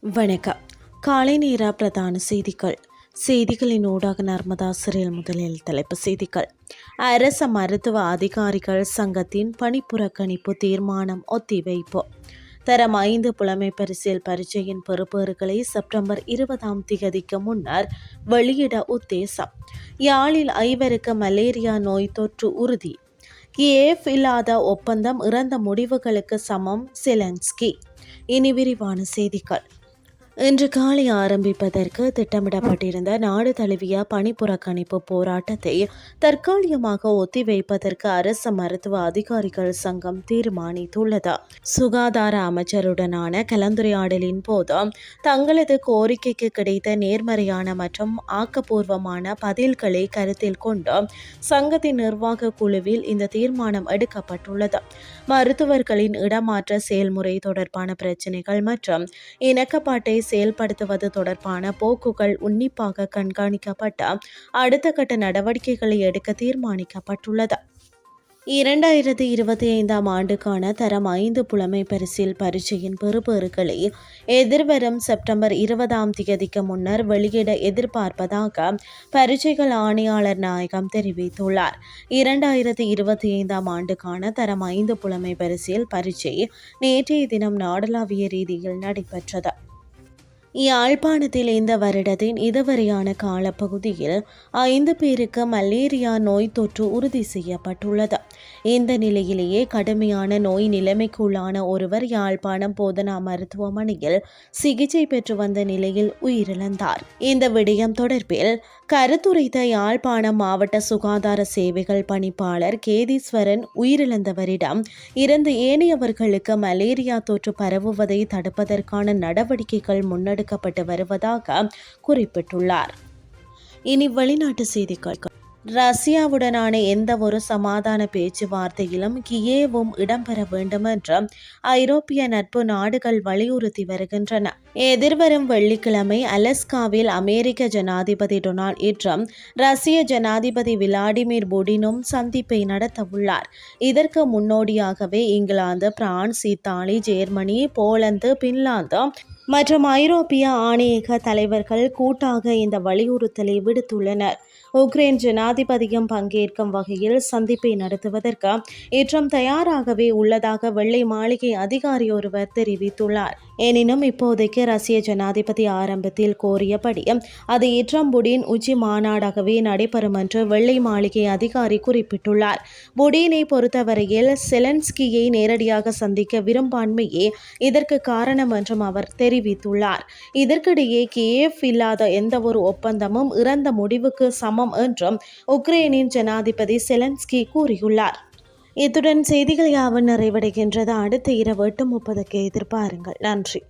வணக்கம். காலை நேர பிரதான செய்திகள். செய்திகளின் ஊடாக நர்மதா சிறையில் முதலில் தலைப்பு செய்திகள். அரச மருத்துவ அதிகாரிகள் சங்கத்தின் பணிப்புறக்கணிப்பு தீர்மானம் ஒத்திவைப்பு. தரம் ஐந்து புலமை பரிசில் பரீட்சையின் பெறுபேறுகளை செப்டம்பர் இருபதாம் திகதிக்கு முன்னர் வெளியிட உத்தேசம். யாழில் ஐவருக்கு மலேரியா நோய் தொற்று உறுதி. ஏஃப் இல்லாத ஒப்பந்தம் இறந்த முடிவுகளுக்கு சமம் செலன்ஸ்கி. இனி விரிவான செய்திகள். இன்று காலை ஆரம்பிப்பதற்கு திட்டமிடப்பட்டிருந்த நாடு தழுவிய பணிப்புறக்கணிப்பு போராட்டத்தை தற்காலிகமாக ஒத்திவைப்பதற்கு அரசு மருத்துவ அதிகாரிகள் சங்கம் தீர்மானித்துள்ளது. சுகாதார அமைச்சருடனான கலந்துரையாடலின் போது தங்களது கோரிக்கைக்கு கிடைத்த நேர்மறையான மற்றும் ஆக்கப்பூர்வமான பதில்களை கருத்தில் கொண்டு சங்கத்தின் நிர்வாக குழுவில் இந்த தீர்மானம் எடுக்கப்பட்டுள்ளது. மருத்துவர்களின் இடமாற்ற செயல்முறை தொடர்பான பிரச்சினைகள் மற்றும் இணக்கப்பாட்டை செயல்படுத்துவது தொடர்பான போக்குகள் உன்னிப்பாக கண்காணிக்கப்பட்ட அடுத்த கட்ட நடவடிக்கைகளை எடுக்க தீர்மானிக்கப்பட்டுள்ளது. இரண்டாயிரத்தி இருபத்தி ஐந்தாம் ஆண்டுக்கான தரம் ஐந்து புலமை பரிசில் பரீட்சையின் பெறுபேறுகளை எதிர்வரும் செப்டம்பர் இருபதாம் தேதிக்கு முன்னர் வெளியிட எதிர்பார்ப்பதாக பரீட்சைகள் ஆணையாளர் நாயகம் தெரிவித்துள்ளார். இரண்டாயிரத்தி இருபத்தி ஐந்தாம் ஆண்டுக்கான தரம் ஐந்து புலமை பரிசில் பரீட்சை நேற்றைய தினம் நாடளாவிய ரீதியில் நடைபெற்றது. யாழ்ப்பாணத்தில் இந்த வருடத்தின் இதுவரையான காலப்பகுதியில் ஐந்து பேருக்கு மலேரியா நோய் தொற்று உறுதி செய்யப்பட்டுள்ளது. இந்த நிலையிலேயே கடுமையான நோய் நிலைமைக்குள்ளான ஒருவர் யாழ்ப்பாணம் போதனா மருத்துவமனையில் சிகிச்சை பெற்று வந்த நிலையில் உயிரிழந்தார். இந்த விடயம் தொடர்பில் கருத்துரைத்த யாழ்ப்பாணம் மாவட்ட சுகாதார சேவைகள் பணிப்பாளர் கேதீஸ்வரன் உயிரிழந்தவரிடம் இருந்து ஏனையவர்களுக்கு மலேரியா தொற்று பரவுவதை தடுப்பதற்கான நடவடிக்கைகள் முன்னெடுக்கப்பட்டு வருவதாக குறிப்பிட்டுள்ளார். இனி வெளிநாட்டு செய்திகள். ரஷ்யாவுடனான எந்த ஒரு சமாதான பேச்சுவார்த்தையிலும் கியேவும் இடம்பெற வேண்டும் என்று ஐரோப்பிய நட்பு நாடுகள் வலியுறுத்தி வருகின்றன. எதிர்வரும் வெள்ளிக்கிழமை அலஸ்காவில் அமெரிக்க ஜனாதிபதி டொனால்ட் ட்ரம்ப் ரஷ்ய ஜனாதிபதி விளாடிமிர் புடினும் சந்திப்பை நடத்தவுள்ளார். இதற்கு முன்னோடியாகவே England France Italy Germany Poland Finland மற்றும் ஐரோப்பிய ஆணையக தலைவர்கள் கூட்டாக இந்த வலியுறுத்தலை விடுத்துள்ளனர். உக்ரைன் ஜனாதிபதியும் பங்கேற்கும் வகையில் சந்திப்பை நடத்துவதற்கு ஏற்றம் தயாராகவே உள்ளதாக வெள்ளை மாளிகை அதிகாரி ஒருவர் தெரிவித்துள்ளார். எனினும் இப்போதைக்கு ரஷ்ய ஜனாதிபதி ஆரம்பத்தில் கோரியபடி அது ஏற்றம் புடின் உச்சி மாநாடாகவே நடைபெறும் என்று வெள்ளை மாளிகை அதிகாரி குறிப்பிட்டுள்ளார். புடினை பொறுத்தவரையில் செலன்ஸ்கியை நேரடியாக சந்திக்க விரும்பான்மையே இதற்கு காரணம் என்றும் அவர் தெரிவித்துள்ளார். இதற்கிடையே கேஎஃப் இல்லாத எந்த ஒரு ஒப்பந்தமும் இறந்த முடிவுக்கு சமம் என்றும் உக்ரைனின் ஜனாதிபதி செலன்ஸ்கி கூறியுள்ளார். இத்துடன் செய்திகள் யாவும் நிறைவடைகின்றது. அடுத்த இரவு எட்டு முப்பதுக்கு எதிர்பாருங்கள். நன்றி.